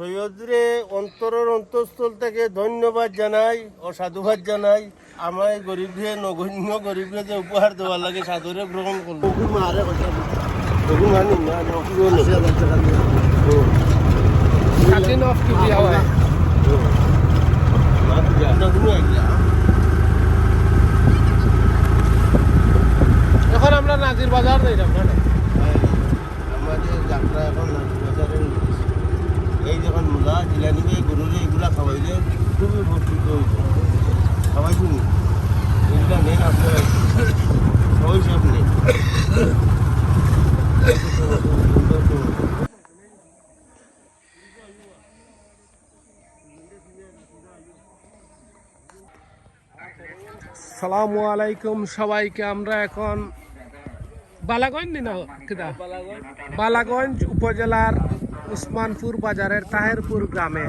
সৈয়দরে অন্তরের অন্তঃস্থল থেকে ধন্যবাদ জানাই ও সাধুবাদ জানাই। আমায় গরিবরে নগণ্য গরিবরে যে উপহার দেওয়ার লাগে সাদরে গ্রহণ করল। এখন আমরা নাজির বাজার যাইলাম না আমাদের যাত্রা এখন নাজিবাজারে এই যখন মূলা জিলানিকে গরুরে এগুলা খাওয়াইলে খুবই উপকৃত হইব খাওয়াইছি নি এগুলা নেন আপনার খাওয়াইছি আপনি সালামু আলাইকুম সবাইকে, আমরা এখন বালাগঞ্জ না বালাগঞ্জ উপজেলার উসমানপুর বাজারের তাহেরপুর গ্রামে।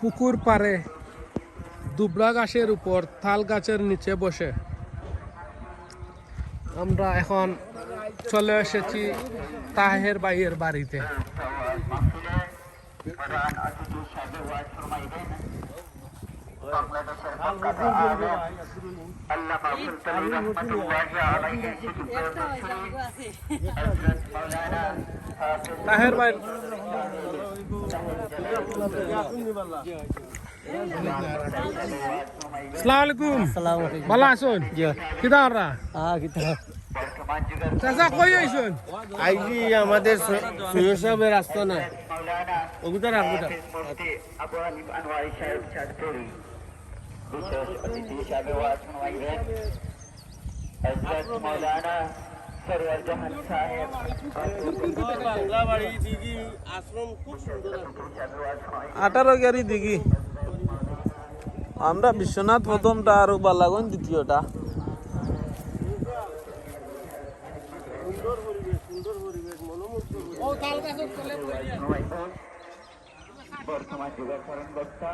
পুকুর পাড়ে দুবরা গাছের উপর তাল গাছের নিচে বসে। আমরা এখন চলে এসেছি তাহের বাইয়ের বাড়িতে। তাহের ভাই। সালাম আলাইকুম। ভালো আছেন? কিদা আমরা চাচা কই আইছেন? আইজি আমাদের সৈয়দ সাহেবের রাস্তা না ওগুলো রাখব আবু হানিফ আনোয়ারি সাহেব চাঁদপুরি বিশেষ অতিথি হিসাবে ওয়াজ শুনবাইবেন হযরত মাওলানা সরওয়ার জাহান সাহেব বাংলা বাড়ি দিদি আশ্রম খুব সুন্দর আছে আঠারো গাড়ি দিঘি। আমরা বিশ্বনাথ প্রথমটা আর বালাগঞ্জ দ্বিতীয়টা। বর্তমান যুগের কর্মকর্তা সমষ্টিবাসী বক্তা।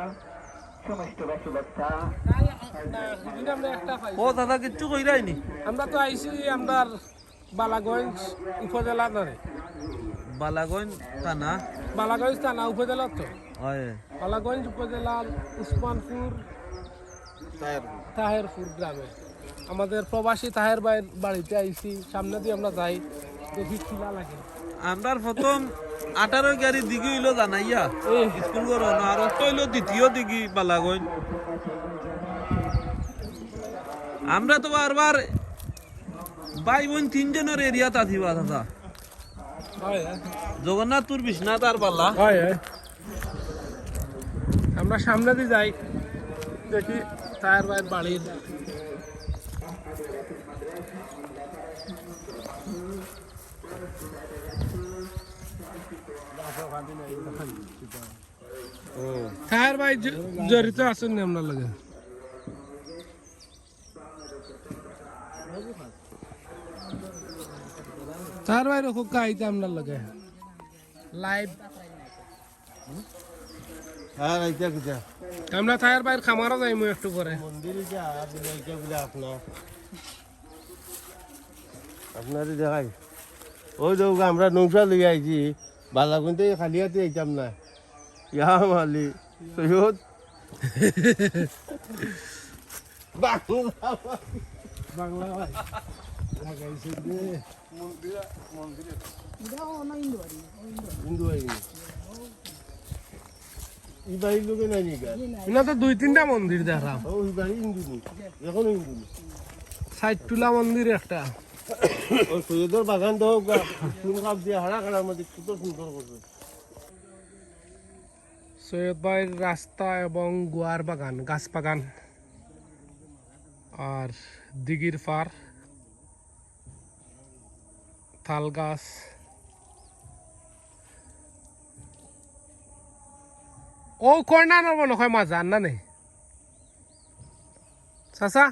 ও দাদা কিচ্ছু কইরাইনি? আমরা তো আইছি আমরা বালাগঞ্জ উপজেলা ধরে। বালাগঞ্জ থানা? বালাগঞ্জ থানা উপজেলা তো। বালাগঞ্জ উপজেলার উসমানপুর তাহেরপুর গ্রামে। আমাদের প্রবাসী তাহের ভাইয়ের বাড়িতে আইছি সামনে দিয়ে আমরা যাই। দেখি খিলা লাগে। আমরা প্রথম আঠারো গাড়ি দিঘি হইল জানাইয়া স্কুল করো আর হইল দ্বিতীয় দিঘি বালাগঞ্জ আমরা তো বারবার ভাই বোন তিনজনের এরিয়াত আছিবা দাদা। হয় হ্যাঁ। জগন্নাথপুর বিশ্বনাথ আর পাল্লা। আমরা সামনে দিয়ে যাই। দেখি ভাইয়ের বাড়ির তাহের ভাই জ- জড়িত আছেন না আপনার লাগে তাহের ভাই রকম কাহিতে আপনার লাগে লাইভ হ্যাঁ এইটা কিটা আমরা তাহের ভাইয়ের খামারও যাইমু একটু পরে মন্দিরে যা দিলে এইটা বলে আপনার আপনারই দেখাই ওই দেখো আমরা নৌকা লই আইছি বালাগুনতে খালি হাতে আইতাম না। ইয়া মালি সৈয়দ। বাংলা বাংলা লাগাইছে যে লোকে নাই নিকা। তো দুই তিনটা মন্দির দেখলাম। ও এই বাড়ি হিন্দু নি এখনও হিন্দু মন্দির একটা। ওই সৈয়দর বাগান তো চুন কাপ দিয়ে হারা খাড়ার মধ্যে কত সুন্দর করবে। সৈয়দ রাস্তা এবং গুয়ার বাগান, গাছ বাগান আর দিঘির পার তাল গাছ। ও কয়না নব নকয় মাজান না নেই চাচা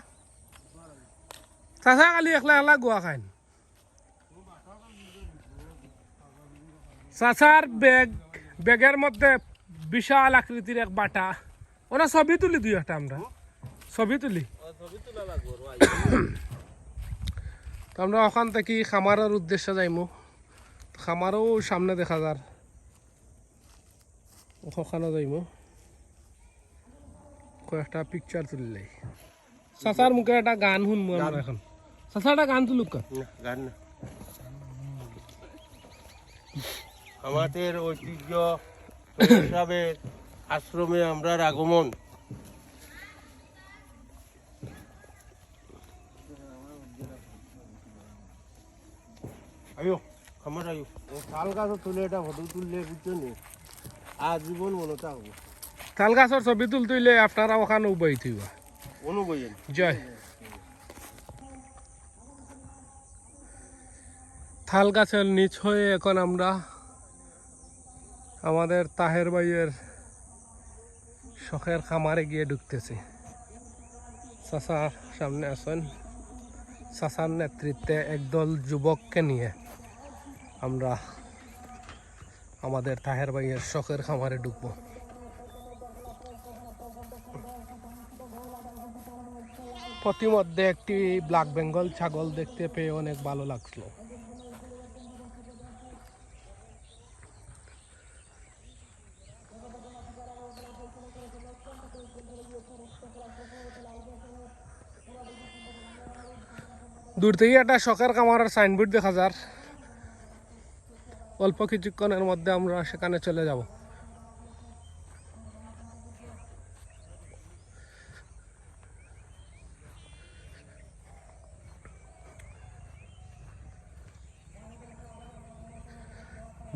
চাচা, কালি একলা একলা গোয়া খাইন। চাচার ব্যাগ ব্যাগের মধ্যে বিশাল আকৃতির এক বাটা। ওরা ছবি তুলি দুই একটা আমরা। ছবি তুলি। আমরা ওখান থেকে খামারের উদ্দেশ্যে যাইমু। খামারও সামনে দেখা যার। ওখানে যাইব কয়েকটা পিকচার তুললে। চাচার মুখে একটা গান শুনব আমরা এখন। চাচা একটা গান তুলুক গান না। আমাদের ঐতিহ্য হিসাবে আশ্রমে আমরা আগমন। আয়ো আমার আয়ো। ও শাল গাছ তুলে এটা ফটো তুললে বুঝছ নি? আজীবন মনে থাকব তাল গাছের ছবি তুলতুইলে আপনারা ওখানে উবাই থইবা অনুবয়েন জয়। থাল গাছের নিচ হয়ে এখন আমরা আমাদের তাহের ভাইয়ের শখের খামারে গিয়ে ঢুকতেছি। চাচার সামনে আছেন। চাচার নেতৃত্বে একদল যুবককে নিয়ে আমরা আমাদের তাহের ভাইয়ের শখের খামারে ঢুকবো। প্রতিমধ্যে একটি ব্ল্যাক বেঙ্গল ছাগল দেখতে পেয়ে অনেক ভালো লাগল। দূর থেকে একটা শখের কামারের সাইনবোর্ড দেখা যার। অল্প কিছুক্ষণের মধ্যে আমরা সেখানে চলে যাব।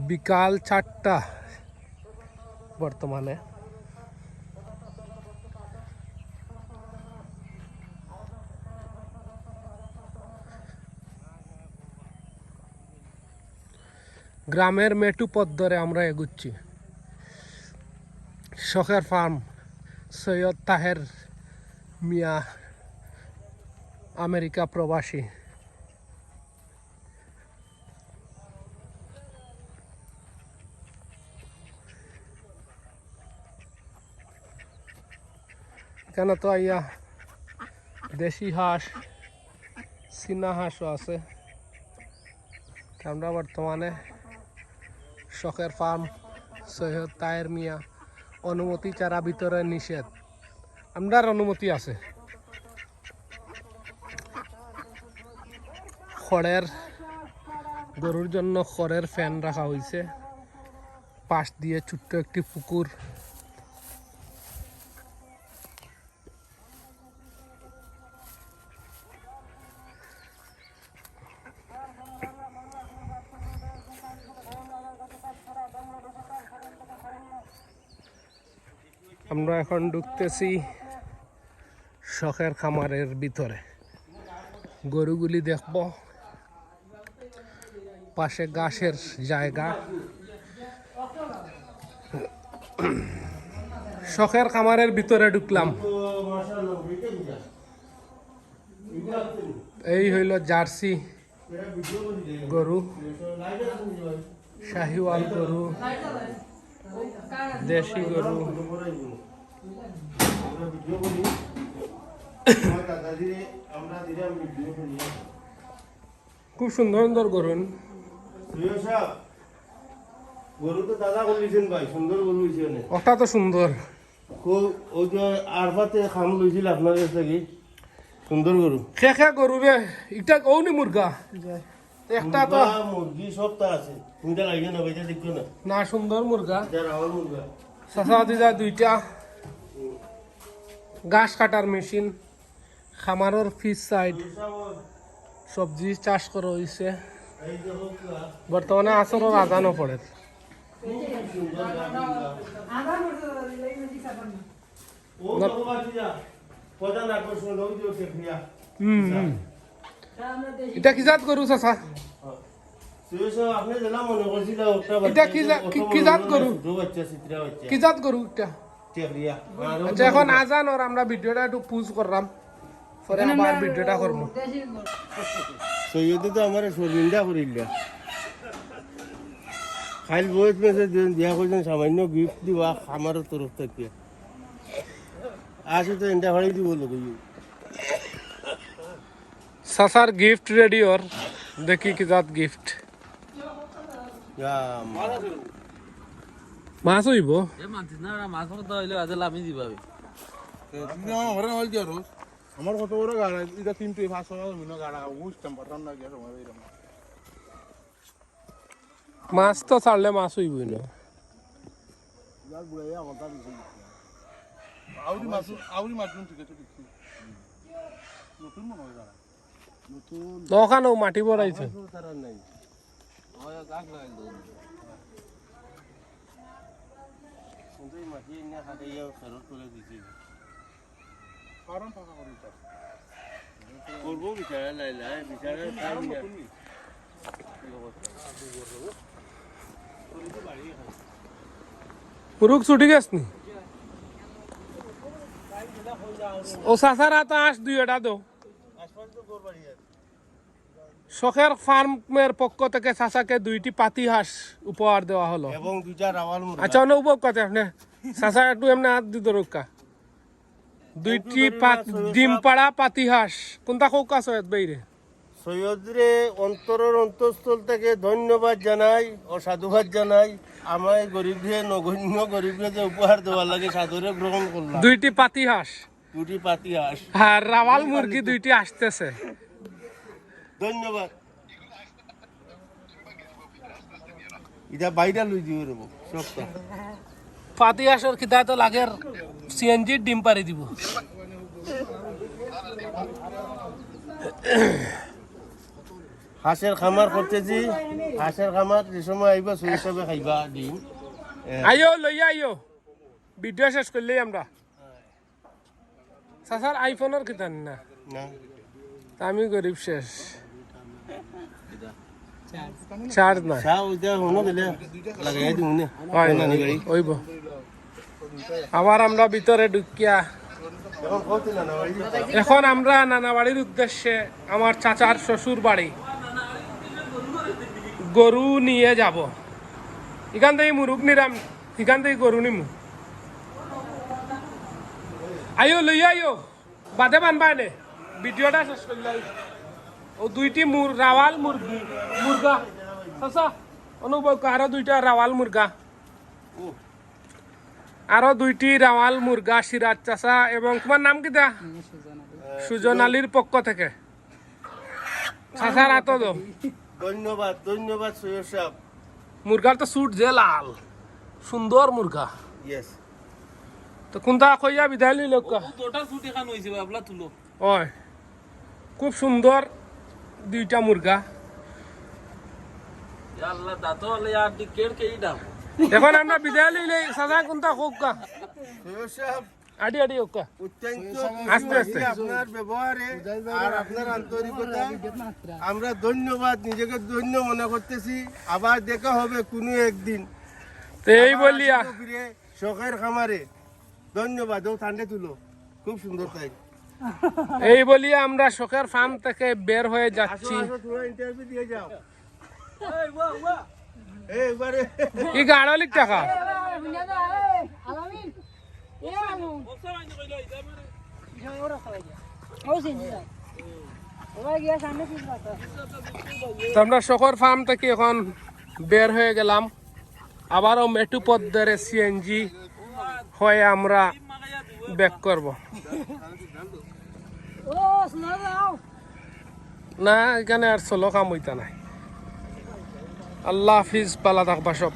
বিকাল চারটা বর্তমানে। গ্রামের মেটু পথ ধরে আমরা এগুচ্ছি। শখের ফার্ম, সৈয়দ তাহের মিয়া, আমেরিকা প্রবাসী। কেন তো আইয়া দেশি হাঁস চীনা হাঁসও আছে। আমরা বর্তমানে শখের ফার্ম, সৈয়দ তায়ের মিয়া, অনুমতি চারা ভিতরে নিষেধ। আমরার অনুমতি আছে। খড়ের, গরুর জন্য খড়ের ফ্যান রাখা হয়েছে পাশ দিয়ে ছোট্ট একটি পুকুর আমরা এখন ঢুকতেছি শখের খামারের ভিতরে। গরুগুলি দেখব। পাশে ঘাসের জায়গা। শখের খামারের ভিতরে ঢুকলাম। এই হইল জার্সি গরু, শাহিওয়াল গরু। দেশি গরু। খুব সুন্দর সুন্দর গরু। গরু তো দাদা ভাই সুন্দর গরু হয়েছে ওটা তো সুন্দর। ওই যে আরবাতে খাম লইছিল আপনার কাছ থেকে সুন্দর গরু। খে খে গরু রে এটা কৌনি মুরগা? একটা তো মুরগি সব তো আছে। কোনটা লাগে না ভাইটা দেখো না। না সুন্দর মুরগা। রাওয়াল মুরগা। চাচা দিদা দুইটা। ঘাস কাটার মেশিন খামারের ফিস সাইড সবজি চাষ করা হয়েছে বর্তমানে আসরের আজানও পড়ে। হুম হুম। এটা কি জাত গরু চাচা? মনে এটা কি কি- জাত গরু? কি জাত গরু এটা আচ্ছা এখন আজান ওর আমরা ভিডিওটা একটু পুজ করলাম পরে আবার ভিডিওটা করব সৈয়দে তো আমার শরীরটা করিল খাইল বয়স মেসেজ দিয়া করছেন সামান্য গিফট দিবা আমার তরফ থেকে। আসে তো এনটা ভাড়াই দিব লোক সাসার গিফট রেডি ওর দেখি কি জাত গিফট ইয়া, মাছ হইব এ মানছিস না মাছ মাছ হইলে আজ লামি দিবাবে আমার কত বড় গাড়া এটা তিনটে পাঁচশো মিন গাড়া বুঝতাম পারতাম না গিয়ে সময় এরকম মাছ তো ছাড়লে মাছ হইবই না আউরি মাছ আউরি মাছ ঠিক আছে দেখছি নতুন মনে হয় গাড়া ওখানেও মাটি বড়াইছে করব বিচারা লাইলা বিচারা পুরুক ছুটি গেছ নি? ও সাসারা তো আস দুই এটা দো। শখের ফার্মের পক্ষ থেকে চাচাকে দুইটি পাতি হাঁস উপহার দেওয়া হলো। এবং দুইটা রাওয়াল মুরগা। আচ্ছা অনুভব কথা আপনি? চাচা একটু এমনি হাত দিত রক্ষা দুইটি ডিম পাড়া পাতি হাঁস। কোনটা খুব কাছ বাইরে? সৈয়দরে অন্তরের অন্তঃস্থল থেকে ধন্যবাদ জানাই ও সাধুবাদ জানাই। আমায় গরিবরে নগণ্য গরিবরে যে উপহার দেওয়া লাগে সাদরে গ্রহণ করলাম। দুইটি পাতি হাঁস। দুটি পাতি হাঁস আর রাওয়াল মুরগি দুইটি আসতেছে। ধন্যবাদ। এটা বাইরে লই দিব রব সবটা পাতি হাঁসের খিদা তো সিএনজির ডিম পারি দিব। হাঁসের খামার করতেছি হাঁসের খামার যে সময় আইবা সেই হিসাবে খাইবা ডিম। আইও লইয়া আইও। ভিডিও শেষ করলেই আমরা। চাচার আইফোনের খিদা না? না। আমি গরিব শেষ। চার্জ নাই। চা ওইটা হনো দিলে লাগাই দিও নে? না ওইব। আবার আমরা ভিতরে ঢুকিয়া। এখন আমরা নানাবাড়ির উদ্দেশ্যে আমার চাচার শ্বশুর বাড়ি গরু নিয়ে যাব। এখান থেকে মুরুগ নিরাম এখান থেকে গরু নিমু। আইও লইয়া আইও বাদে বানবা নে। ভিডিওটা শেষ করলে ও দুইটি মুর রাওয়াল মুরগি মুরগা চাচা অনুভব কর, আরও দুইটা রাওয়াল মুরগা আরও দুইটি রাওয়াল মুরগা সিরাজ চাচা এবং তোমার নাম কি দা সুজন আলীর পক্ষ থেকে। চাচার হাত দো ধন্যবাদ ধন্যবাদ সৈয়দ সাহেব মুরগার তো সুট যে লাল। সুন্দর মুরগা ইয়েস তো কোনটা কইয়া বিদায় লই লোক তোটা ছুটি খান হইছে বাবলা তুলো। ওই। খুব সুন্দর দুইটা মুরগা। আল্লাহ দাতো হলে আর কেই এখন আমরা বিদায় লইলে কোনটা আডি আডি হোক আস্তে আস্তে। আপনার ব্যবহারে আর আপনার আন্তরিকতা আমরা ধন্যবাদ নিজেকে ধন্য মনে করতেছি। আবার দেখা হবে কোনো একদিন। তো এই বলিয়া। শখের খামারে। ধন্যবাদ ও ঠান্ডে তুলো। খুব সুন্দর তাই। এই বলিয়া আমরা শখের ফার্ম থেকে বের হয়ে যাচ্ছি। ইন্টারভিউ দিয়ে যাও। এই টাকা আমরা শখর ফার্ম থেকে এখন বের হয়ে গেলাম। আবারও মেটু পথ ধরে সিএনজি হয়ে আমরা ব্যাক করব। না, এখানে আর চলো কাম হইতা নাই। আল্লাহ হাফিজ, পালা থাকবা সব।